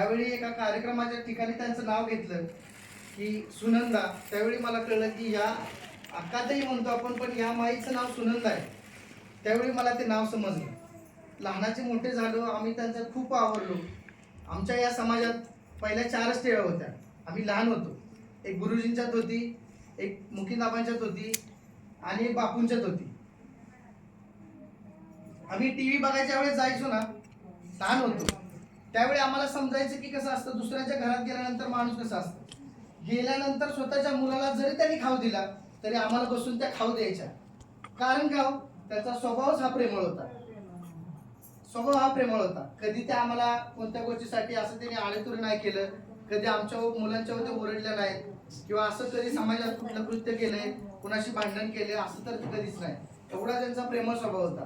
त्यावेळी एका कार्यक्रमाच्या ठिकाणी त्यांचं नाव घेतलं की सुनंदा. त्यावेळी मला कळलं की या अक्काताई म्हणतो आपण पण या माईचं नाव सुनंदा आहे. त्यावेळी मला ते नाव समजलं. लहानाचे मोठे झालो आम्ही त्यांचं खूप आवडलो. आमच्या या समाजात पहिल्या चारच टेळ्या होत्या. आम्ही लहान होतो. एक गुरुजींच्यात होती एक मुकीनाबांच्यात होती आणि एक बापूंच्यात होती. आम्ही टी व्ही बघायच्या वेळेस जायचो ना लहान होतो. त्यावेळी आम्हाला समजायचं की कसं असतं दुसऱ्याच्या घरात गेल्यानंतर माणूस कसा असतो? गेल्यानंतर स्वतःच्या मुलाला जरी त्यांनी खाऊ दिला तरी आम्हाला बसून त्या खाऊ द्यायच्या. कारण का हो? त्याचा स्वभावच हा प्रेमळ होता. स्वभाव हा प्रेमळ होता. कधी ते आम्हाला कोणत्या गोष्टीसाठी असं त्यांनी आळेतुरी नाही केलं कधी आमच्या मुलांच्या ते ओरडल्या नाहीत किंवा असं कधी समाजात कुठलं कृत्य केलंय कुणाशी भांडण केले असं तर कधीच नाही. एवढा त्यांचा प्रेमळ स्वभाव होता.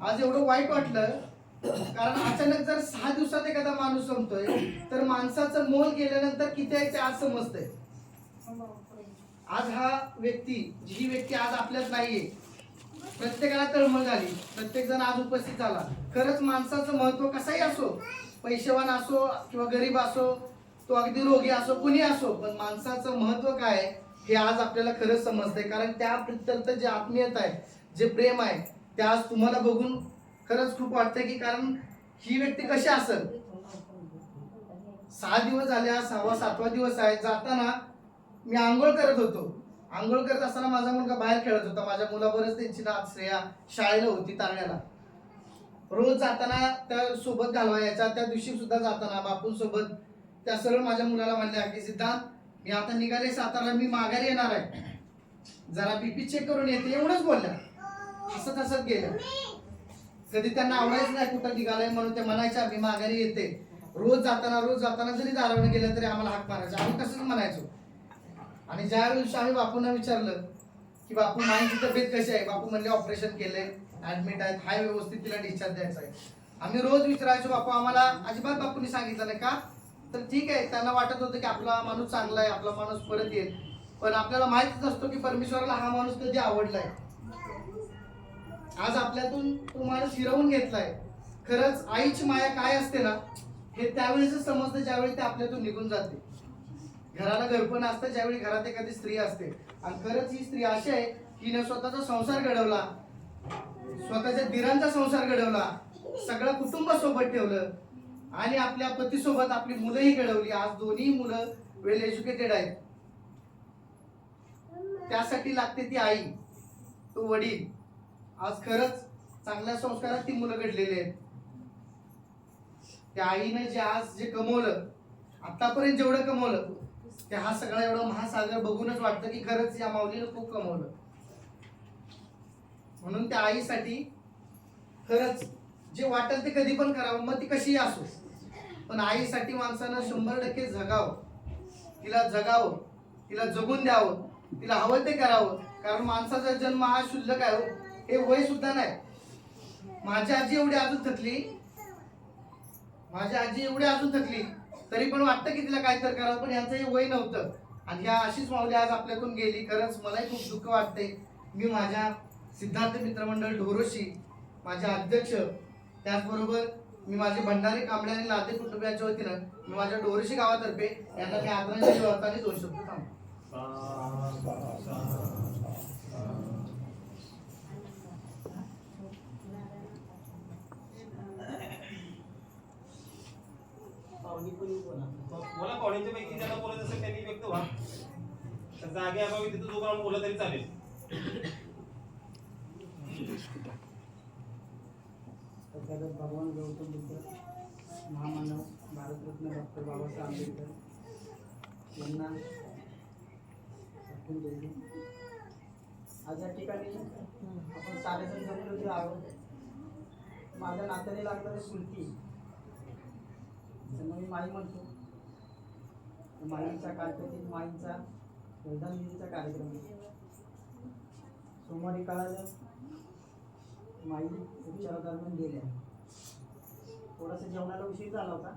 आज एवढं वाईट वाटलं कारण अचानक जर सहा दिवसात एखादा माणूस संपतोय तर माणसाचं मोल गेल्यानंतर किती आहे ते आज समजतंय. आज हा व्यक्ती ही व्यक्ती आज आपल्यात नाहीये. प्रत्येकाला तळमळ झाली. प्रत्येक जण आज उपस्थित झाला. खरंच माणसाचं महत्त्व कसाही असो पैशेवान असो किंवा गरीब असो तो अगदी रोगी असो कुणी असो पण माणसाचं महत्त्व काय हे आज आपल्याला खरंच समजतंय. कारण त्या प्रत्यर्थ जे आत्मीयता आहे जे प्रेम आहे ते आज तुम्हाला बघून खरंच खूप वाटतंय की कारण ही व्यक्ती कशी असेल? सहा दिवस झाले सहावा सातवा दिवस आहे. जाताना मी आंघोळ करत होतो. आंघोळ करत असताना माझा मुलगा बाहेर खेळत होता. माझ्या मुलावरच त्यांची ना श्रेया शाळेला होती तारण्याला. रोज जाताना त्या सोबत घालवायचा त्या दिवशी सुद्धा जाताना बापू सोबत त्या सरळ माझ्या मुलाला म्हणल्या की सिद्धांत मी आता निघाले सातारा मी माघारी येणार आहे. जरा बीपी चेक करून येते एवढंच बोलल्या. हसत हसत गेल्या. कधी त्यांना आवडायच नाही कुठं निघालंय म्हणून ते म्हणायच्या मी माघारी येते. रोज जाताना रोज जाताना जरी दारावर गेलं तरी आम्हाला हाक मारायचा. आम्ही कसंच म्हणायचो. आणि ज्या दिवशी आम्ही बापूंना विचारलं की बापू माईची तब्येत कशी आहे? बापू म्हणले ऑपरेशन केलंय ऍडमिट आहेत हाय व्यवस्थित तिला डिस्चार्ज द्यायचा आहे. आम्ही रोज विचारायचो बापू आम्हाला अजिबात बापूंनी सांगितलं नाही का? तर ठीक आहे त्यांना वाटत होतं की आपला माणूस चांगला आहे आपला माणूस परत येईल. पण आपल्याला माहितीच असतो की परमेश्वराला हा माणूस कधी आवडलाय. आज आपल्यातून तो माणूस हिरवून घेतलाय. खरंच आईची माया काय असते ना हे त्यावेळेच समजतं ज्यावेळी ते आपल्यातून निघून जाते. घराला घरपण असतं ज्यावेळी घरात एखादी स्त्री असते. आणि खरंच ही स्त्री अशी आहे हिने स्वतःचा संसार घडवला. स्वतःच्या दिरांचा संसार घडवला. सगळं कुटुंब सोबत ठेवलं. आणि आपल्या पतीसोबत आपली मुलंही घडवली. आज दोन्ही मुलं वेल एज्युकेटेड आहेत. त्यासाठी लागते ती आई. तो वडील. आज खरंच चांगल्या संस्कारात ती मुलं घडलेली आहेत. त्या आईने जे आज जे कमवलं आतापर्यंत जेवढं कमवलं ते हा सगळा एवढा महासागर बघूनच वाटतं की खरंच या माऊलीनं खूप कमवलं. म्हणून त्या आईसाठी खरंच जे वाटेल ते कधी पण करावं मग ती कशीही असो. पण आईसाठी माणसानं शंभर टक्के जगावं. तिला जगावं तिला जगून द्यावं तिला हवं ते करावं. कारण माणसाचा जन्म हा शुल्लक आहे हो. हे वय सुद्धा नाही. माझी आजी एवढी अजून थकली. माझी आजी एवढी अजून थकली. तरी पण वाटतं की तिला तर करावं पण यांचं हे वय नव्हतं. आणि ह्या अशीच माऊली आज आपल्यातून गेली. खरंच मलाही खूप दुःख वाटते मी माझ्या सिद्धार्थ मित्रमंडळ ढोरोशी माझे अध्यक्ष त्याचबरोबर मी माझे भंडारी कांबळे आणि लाते कुटुंबियांच्या वतीनं मी माझ्या डोरशी गावातर्फे यांना मी आदरांजली वाहताना दोन शब्द थांबतो मला कॉलेजच्या पैकी ज्याला बोलायचं असेल त्यांनी व्यक्त व्हा. तर जागे अभावी तिथं जो कोण बोलला तरी चालेल. तथागत भगवान गौतम बुद्ध महामानव भारतरत्न डॉक्टर बाबासाहेब आंबेडकर यांना आठवण द्यायची. आज या ठिकाणी आपण साडेजण जमलेलो आहोत. माझ्या नात्याने लागणारी तर मग मी माई म्हणतो. माईंचा कालपेटीत माईंचा श्रद्धांजलीचा कार्यक्रम सोमवारी कळालं माई उपचारादरम्यान गेल्या. थोडासा जेवणाला उशीर झाला होता.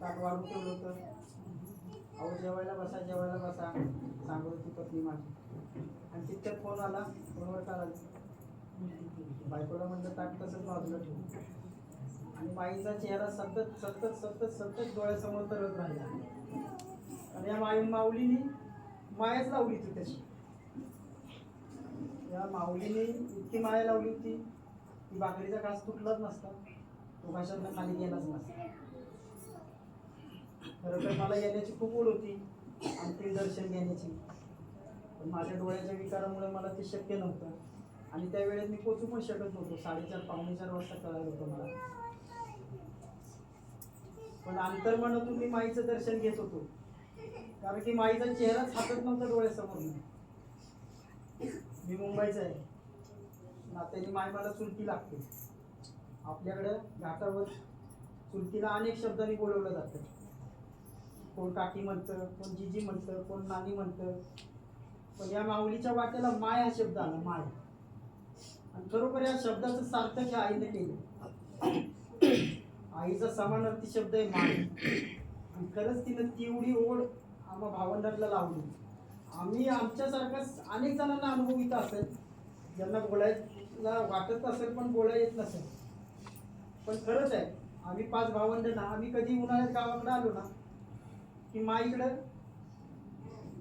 ताट वाढून ठेवलं होतं. अहो जेवायला बसा जेवायला बसा सांगत होती पत्नी माझी. आणि तिथं फोन आला फोनवर काल बायकोला म्हणलं ताट तसंच बाजूला ठेवू. आणि माईचा चेहरा सतत सतत सतत सतत डोळ्यासमोर तरत राहिला. आणि या माई माऊलीनी मायाच लावली होती तशी या माऊलीने इतकी माया लावली होती की बाकरीचा कास तुटलाच नसता. तो भाषातनं खाली गेलाच नसता. खरं तर मला येण्याची खूप ओढ होती अंतिम दर्शन घेण्याची. पण माझ्या डोळ्याच्या विकारामुळे मला ते शक्य नव्हतं. आणि त्यावेळेस मी पोचू पण शकत नव्हतो. साडेचार पावणे चार वाजता कळायला होतं मला. पण अंतर्मनातून मी माईचं दर्शन घेत होतो. कारण की माईचा चेहराच हातत नव्हता डोळ्यासमोर. मी मुंबईचा आहे. नात्याने माय मला चुलती लागते. आपल्याकडं घाटावर चुलतीला अनेक शब्दांनी बोलवलं जातं. कोण काकी म्हणतं कोण जिजी म्हणतं कोण नानी म्हणतं. पण या माऊलीच्या वाट्याला माय हा शब्द आला माय. आणि खरोखर या शब्दाचं सार्थक या आईने केलं. आईचा समानार्थी शब्द आहे माय. आणि खरंच तिनं तेवढी ओढ आम्हा भावंडांना लावली. आम्ही आमच्यासारखाच अनेक जणांना अनुभव असेल. ज्यांना बोलायला वाटत असेल पण बोलाय येत नसेल. पण खरंच आहे आम्ही पाच भावंड ना आम्ही कधी उन्हाळ्यात गावाकडे आलो ना की माईकडं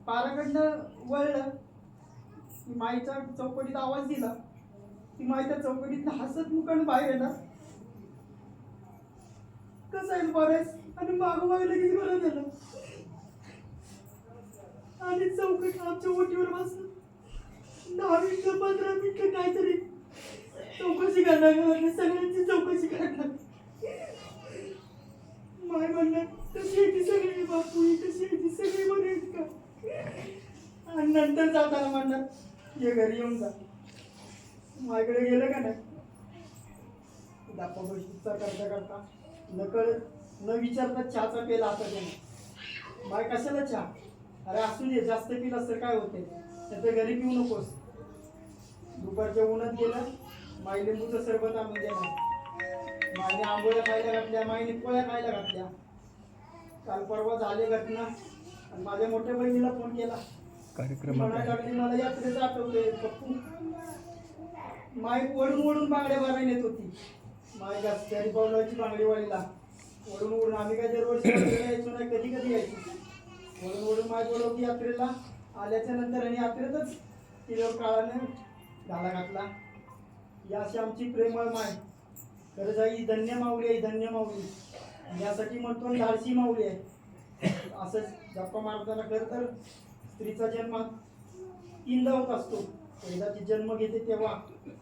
पाराकडनं वळलं की माईच्या चौकटीत आवाज दिला की माईच्या चौकटीत हसत मुखानं बाहेर येणार कसं आहे बरेच? आणि मागं मागं लगेच बरं झालं. आणि चौकट आमच्या ओटीवर बसलं. दहा मिनिटं पंधरा मिनिटं काहीतरी चौकशी करणार घरातल्या सगळ्यांची चौकशी करणार माय म्हणणार कशी आहे ती सगळी बापू ही कशी आहे ती सगळी बरी आहेत का? आणि नंतर जाताना म्हणणार ये घरी येऊन जा. माझ्याकडे गेलं का नाही? दाखवा करता करता. नकळ न विचारता चहाचा पेल हातात येणार बाय कशाला चहा? अरे असू दे जास्त पिलास तर काय होते तर घरी पिऊ नकोस. दुपारच्या उन्हात गेलं माई लिंबूचं सरबत आणून देणार माईने आंबोळ्या खायला घातल्या माईने पोळ्या खायला घातल्या. काल परवा झाली घटना आणि माझ्या मोठ्या बहिणीला फोन केला. लागली मला यात्रेचं आठवते पप्पू. माई ओढून ओढून बांगड्या भरायला येत होती. माई घासल्याने पावलाची बांगडी वाळीला ओढून ओढून आम्ही काय दरवर्षी यायचो नाही कधी कधी यायचो. ओढून ओढून माय बोलवती यात्रेला. आल्याच्यानंतर आणि यात्रेतच तिच्यावर काळाने घाला घातला. या अशी आमची प्रेमळ माय. खरंच आई धन्य माऊली आहे धन्य माऊली. यासाठी म्हणतो आणि माऊली आहे. असंच गप्पा मारताना खरं तर स्त्रीचा जन्म तीनदा होत असतो. एकदा ती जन्म घेते तेव्हा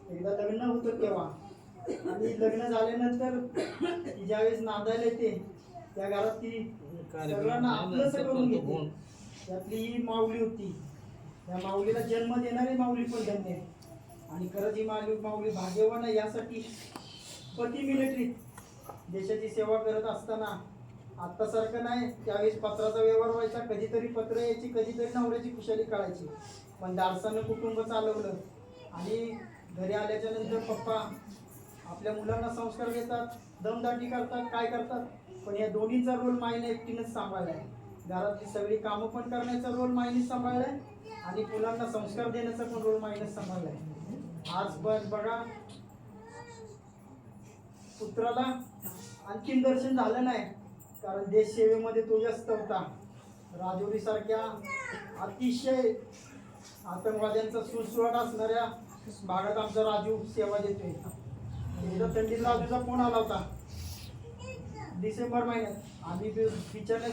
एकदा लग्न होतं तेव्हा. आणि लग्न झाल्यानंतर ती ज्यावेळेस नांदायला येते त्या घरात ती सगळ्यांना आपलंच करून घेते त्यातली ही माऊली होती. त्या माऊलीला जन्म देणारी माऊली पण धन्य आहे. आणि खरंच ही माऊली माऊली भाग्यवान यासाठी पती मिलिटरीत देशाची सेवा करत असताना आत्तासारखं नाही त्यावेळेस पत्राचा व्यवहार व्हायचा कधीतरी पत्र यायची कधीतरी नवऱ्याची खुशाली काढायची. पण दारसानं कुटुंब चालवलं. आणि घरी आल्याच्यानंतर पप्पा आपल्या मुलांना संस्कार देतात दमदाटी करतात काय करतात? पण या दोन्हीचा रोल माईने एकटीनंच सांभाळलाय. घरातली सगळी कामं पण करण्याचा रोल माईने सांभाळलाय आणि मुलांना संस्कार देण्याचा पण रोल माईनेच सांभाळलाय. आज बस बघा. पुत्राला आणखीन दर्शन झालं नाही कारण देश सेवेमध्ये तो व्यस्त होता. राजौरी सारख्या अतिशय आतंकवाद्यांचा सुसवाट असणाऱ्या भागात आमचा राजू सेवा देतोय. एकदा थंडीचा राजूचा फोन आला होता. डिसेंबर महिन्यात. आम्ही बि- बिचाऱ्यात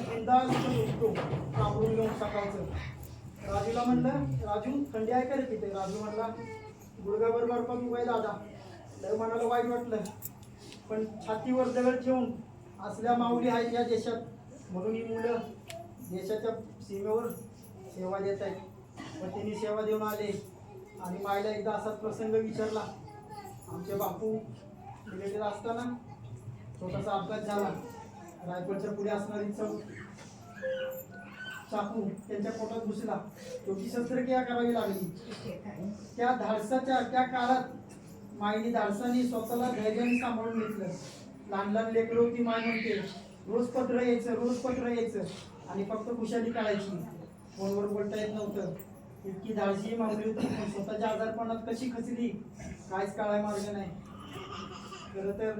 उठतो काबरून घेऊन सकाळचं. राजूला म्हणलं राजू थंडी आहे का रे तिथे? राजू म्हणला गुडघाभर पण वय दादा. लय मनाला वाईट वाटलं. पण छातीवर दगड ठेवून असल्या माऊली आहेत या देशात. म्हणून ही मुलं देशाच्या सीमेवर सेवा देत आहेत. पण त्यांनी सेवा देऊन आले. आणि मायला एकदा असाच प्रसंग विचारला. आमचे बापू मिलिटरीत असताना छोटासा अपघात झाला. रायगडच्या पुढे असणारी चौक चाकू त्यांच्या पोटात घुसला. शेवटी शस्त्रक्रिया करावी लागली. त्या धाडसाच्या त्या काळात माईने धाडसाने स्वतःला धैर्याने सांभाळून घेतलं. लहान लहान लेकरं होती माय म्हणते रोज पत्र यायचं रोज पत्र यायचं. आणि फक्त खुशाली काढायची. फोनवर बोलता येत नव्हतं. इतकी धाडशी मागली होती. पण स्वतःच्या आजारपणात कशी खचली काहीच काळाय मार्ग नाही. खरं तर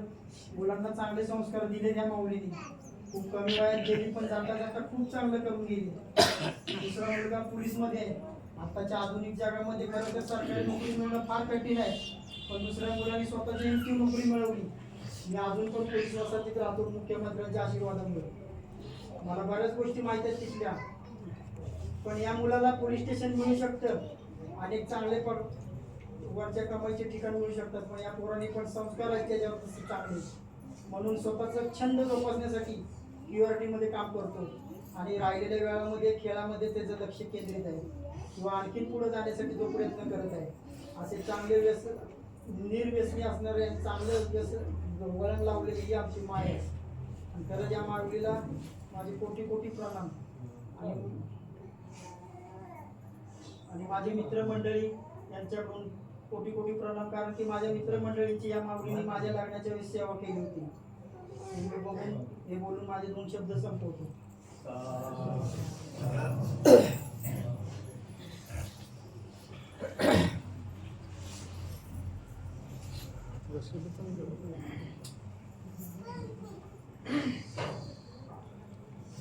मुलांना चांगले संस्कार दिले त्या माऊलीने. खूप कमी वयात गेली पण जाता जाता खूप चांगलं करून गेली. दुसरा मुलगा पोलीसमध्ये आहे. आताच्या आधुनिक जगामध्ये खरं तर सरकारी नोकरी मिळणं फार कठीण आहे. पण दुसऱ्या मुलांनी स्वतःची इतकी नोकरी मिळवली. मी अजून पण पोलीस वसाहतीत राहतो मुख्यमंत्र्यांच्या आशीर्वादामुळे. मला बऱ्याच गोष्टी माहिती आहेत तिथल्या. पण या मुलाला पोलीस स्टेशन मिळू शकतं. अनेक चांगले पण वरच्या कमाईचे ठिकाण मिळू शकतात पण या पोराने पण संस्कार आहेत त्याच्यावर तसे चांगले. म्हणून स्वतःचा छंद जोपासण्यासाठी क्युआरटी मध्ये काम करतो. आणि राहिलेल्या वेळामध्ये खेळामध्ये त्याचं लक्ष केंद्रित आहे. किंवा आणखीन पुढे जाण्यासाठी तो प्रयत्न करत आहे. असे चांगले व्यस निर्व्यसनी असणारे आणि चांगलं व्यसन वळण लावलेली ही आमची माय आहे. आणि खरंच या माऊलीला माझे कोटी कोटी प्रणाम. आणि आणि माझी मित्रमंडळी यांच्याकडून कोटी कोटी प्रणाम कारण की माझ्या मित्रमंडळीची या मागणीने माझ्या लग्नाच्या वेळेस सेवा केली होती हे मी बघून हे बोलून माझे दोन शब्द संपवतो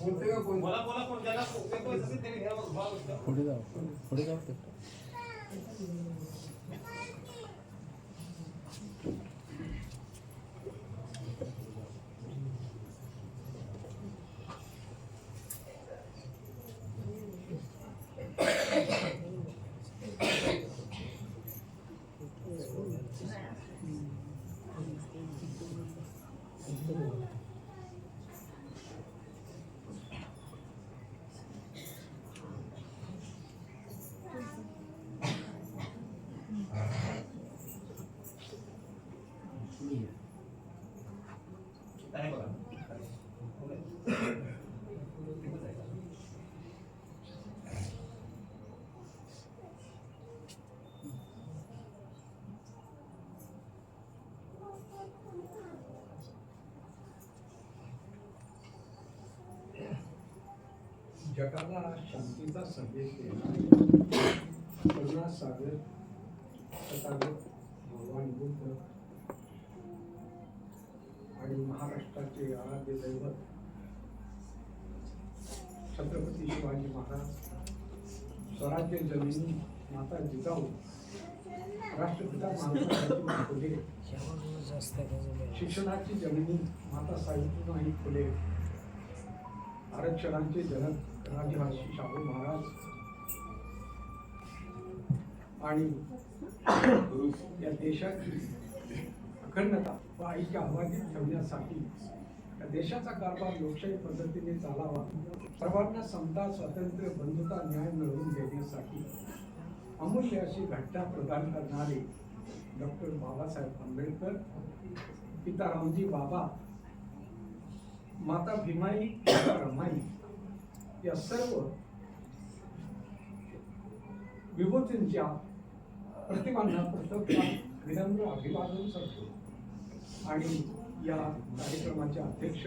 बोला बोला कोण? ज्याला त्यांनी घ्या. पुढे जाऊ पुढे जाऊ ते. आहे बघा. जगाला शांतीचा संदेश देणारे करुणा सागर तथागत भगवान बुद्ध आणि महाराष्ट्राचे आराध्य दैवत छत्रपती शिवाजी महाराज स्वराज्य जमिनी माता जिजाऊ राष्ट्रपिता महात्मा फुले शिक्षणाची जमिनी माता सावित्रीबाई फुले आरक्षणांचे जनक शाहू महाराज. आणि या देशाची अखंडता व आईच्या अबाधित ठेवण्यासाठी या देशाचा कारभार लोकशाही पद्धतीने चालावा. सर्वांना समता स्वातंत्र्य बंधुता न्याय मिळवून देण्यासाठी अमूल्य अशी घटना प्रदान करणारे डॉक्टर बाबासाहेब आंबेडकर पिता रामजी बाबा माता भीमाई रमाई या सर्व विभूतींच्या प्रतिमांना प्रथम विनम्र अभिवादन करतो. आणि या कार्यक्रमाचे अध्यक्ष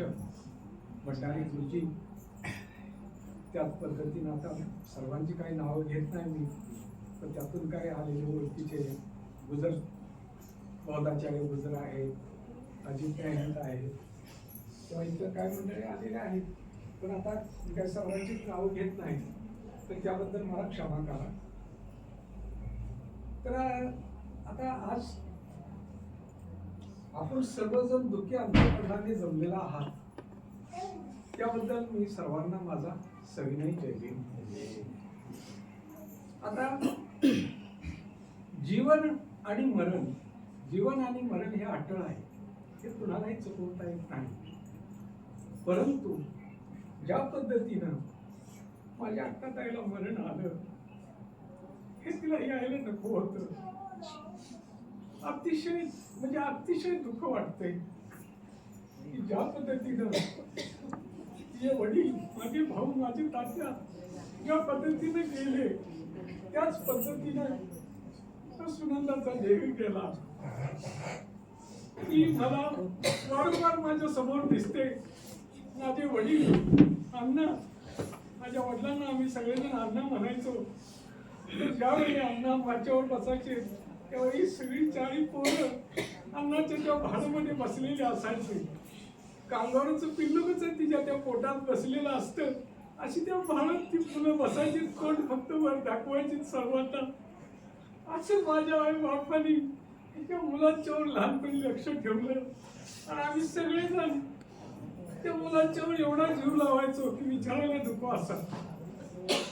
भंडारी गुरुजी त्याच पद्धतीनं आता सर्वांची काही नावं घेत नाही मी पण त्यातून काय आलेले ओळखीचे गुजर बौद्धाचार्य गुजर आहेत अजित आहेत. किंवा इतर काय मंडळी आलेले आहेत. पण आता काही सर्वांची नावं घेत नाही तर त्याबद्दल मला क्षमा करा. तर आता आज आपण सर्वजण दुःखी अंतकरणाने जमलेला आहात. त्याबद्दल मी सर्वांना माझा सविनय जय आता जीवन आणि मरण जीवन आणि मरण हे अटळ आहे. हे कुणालाही चुकवता येत नाही. परंतु ज्या पद्धतीनं माझ्या अक्काताईला मरण आलं हे तिला यायला नको होतं. अतिशय म्हणजे अतिशय दुःख वाटतंय की ज्या पद्धतीनं तिचे वडील माझे भाऊ माझे तात्या ज्या पद्धतीने गेले त्याच पद्धतीनं सुनंदाचा देवी केला ती मला वारंवार माझ्यासमोर दिसते. माझे वडील अण्णा माझ्या वडिलांना आम्ही सगळेजण अण्णा म्हणायचो. ज्यावेळी अण्णा माझ्यावर बसायचे त्यावेळी सगळी चाळी पोरं अन्नाच्या त्या भाडमध्ये बसलेली असायची. कांगारूचं पिल्लूकच तिच्या त्या पोटात बसलेलं असतं. अशी त्या भाडत ती मुलं बसायची तोंड फक्त वर दाखवायची सर्वांना. असं माझ्या आई बापानी त्या मुलांच्यावर लहानपणी लक्ष ठेवलं. आणि आम्ही सगळेजण त्या मुलांच्यावर एवढा जीव लावायचो की विचारायला नको असा.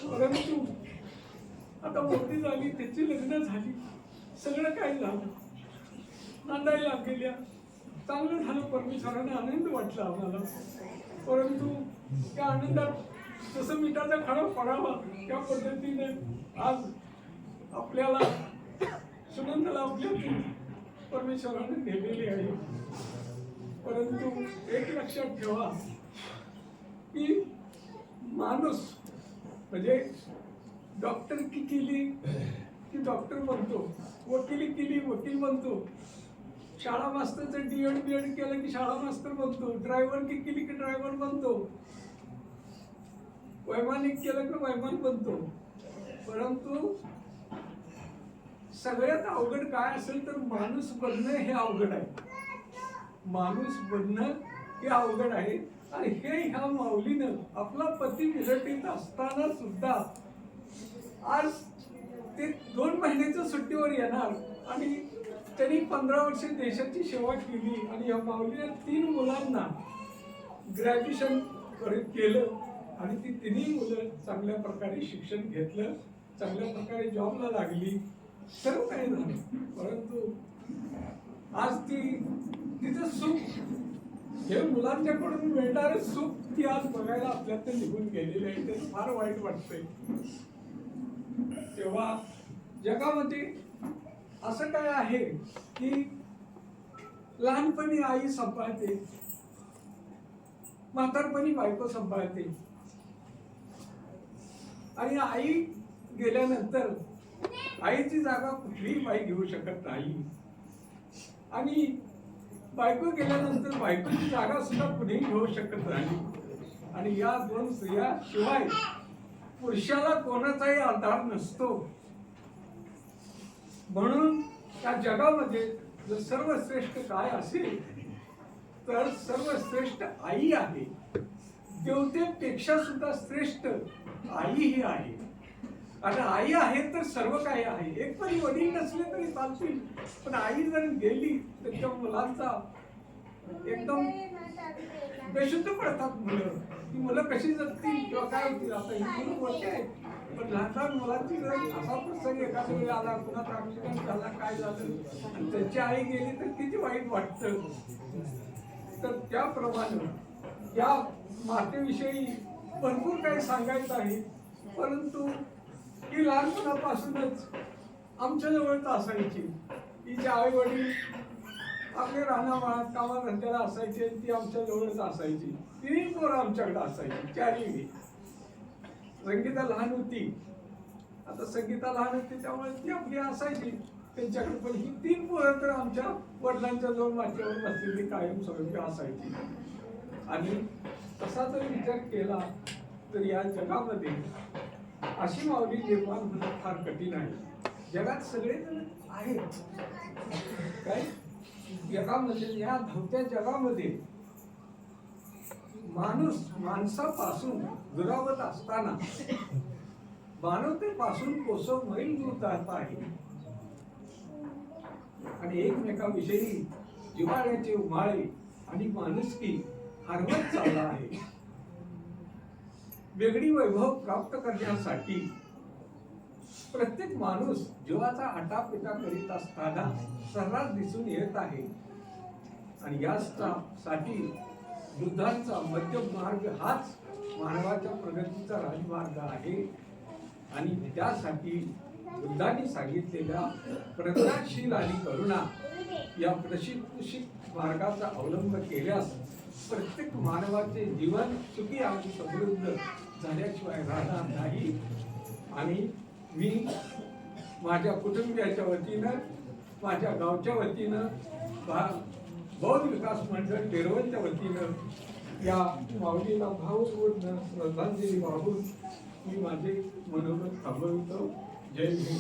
परंतु आता मोठी झाली त्याची लग्न झाली. सगळं काही झालं. नांदायला गेल्या चांगलं झालं परमेश्वराने आनंद वाटला आम्हाला. परंतु त्या आनंदात जसं मिठाचा खडा पडावा त्या पद्धतीने आज आपल्याला सुनंदला आपल्या परमेश्वराने नेलेली आहे. परंतु एक लक्षात ठेवा की माणूस म्हणजे डॉक्टर की केली की डॉक्टर बनतो वकिली केली वकील बनतो शाळा मास्तरचं डी एड बी एड केलं की शाळा मास्तर बनतो ड्रायव्हर की केली की ड्रायव्हर बनतो वैमानिक केलं की वैमान बनतो परंतु सगळ्यात अवघड काय असेल तर माणूस बनणं हे अवघड आहे. माणूस बनणं हे अवघड आहे. आणि हे ह्या माऊलीनं आपला पती विरटीत असताना सुद्धा आज ते दोन महिन्याच्या सुट्टीवर येणार. आणि त्यांनी पंधरा वर्ष देशाची सेवा केली. आणि या माऊलीनं तीन मुलांना ग्रॅज्युएशन केलं. आणि ती तिन्ही मुलं चांगल्या प्रकारे शिक्षण घेतलं. चांगल्या प्रकारे जॉबला लागली. सर्व काही झालं. परंतु आज ती तिचं सुख. हे मुलांच्याकडून मिळणारं सुख ती आज बघायला आपल्यात निघून गेलेली आहे. ते फार वाईट वाटतंय. तेव्हा जगामध्ये असं काय आहे की लहानपणी आई सांभाळते म्हातारपणी बायको सांभाळते. आणि आई गेल्यानंतर आईची जागा कुठलीही बाई घेऊ शकत नाही. आणि बायको गेल्यानंतर बायकोची जागा सुद्धा कुणीही घेऊ शकत नाही. आणि या दोन स्त्रिया शिवाय पुरुषाला कोणाचाही आधार नसतो. म्हणून त्या जगामध्ये जर सर्वश्रेष्ठ काय असेल तर सर्वश्रेष्ठ आई आहे. देवतेपेक्षा सुद्धा श्रेष्ठ आई ही आहे. आता आई आहे तर सर्व काही आहे. एक तरी वडील नसले तरी चालतील. पण आई जर गेली तर त्या मुलांचा एकदम बेशुद्ध पडतात मुलं. ती मुलं कशी जगतील किंवा काय होतील आता ही मुलं मोठी आहेत पण लहान लहान मुलांची जर असा प्रसंग एखाद्या वेळी आला कुणाचा ऍक्सिडेंट झाला काय झालं आणि त्यांची आई गेली तर किती वाईट वाटतं. तर त्याप्रमाणे या मातेविषयी भरपूर काही सांगायचं आहे. परंतु ही लहानपणापासूनच आमच्या जवळच असायची. तिचे आई वडील आपले रानामाळात कामाधंद्याला असायचे आणि ती आमच्या जवळच असायची. तिन्ही पोरं आमच्याकडे असायची चारही संगीता लहान होती. आता संगीता लहान होती त्यामुळे ती आपली असायची. त्यांच्याकडे पण ही तीन पोरं तर आमच्या वडिलांच्या जवळ माझ्यावर बसलेली कायम स्वरूपी असायची. आणि तसा जर विचार केला तर या जगामध्ये अशी माऊली निर्माण होणं फार कठीण आहे. जगात सगळेजण आहेत. काय? जगामध्ये या धावत्या जगामध्ये माणूस माणसापासून दुरावत असताना मानवतेपासून कोसव मैल दूर जात आहे. आणि एकमेकाविषयी जिव्हाळ्याचे उमाळे आणि माणुसकी हरवत चालला आहे. वेगळी वैभव प्राप्त करण्यासाठी प्रत्येक माणूस जीवाचा आटापिटा करीत असताना सर्रास दिसून येत आहे. आणि यासाठी युद्धांचा मध्यम मार्ग हाच मानवाच्या प्रगतीचा राजमार्ग आहे. आणि त्यासाठी बुद्धांनी सांगितलेल्या प्रज्ञाशील आणि करुणा या प्रशिक्षित मार्गाचा अवलंब केल्यास प्रत्येक मानवाचे जीवन सुखी आणि समृद्ध झाल्याशिवाय राहणार नाही. आणि मी माझ्या कुटुंबियाच्या वतीनं माझ्या गावच्या वतीनं भा बौद्ध विकास मंडळ बेरवलच्या वतीनं या माऊलीला भावपूर्ण श्रद्धांजली वाहून मी माझे मनोगत थांबवितो. जय भीम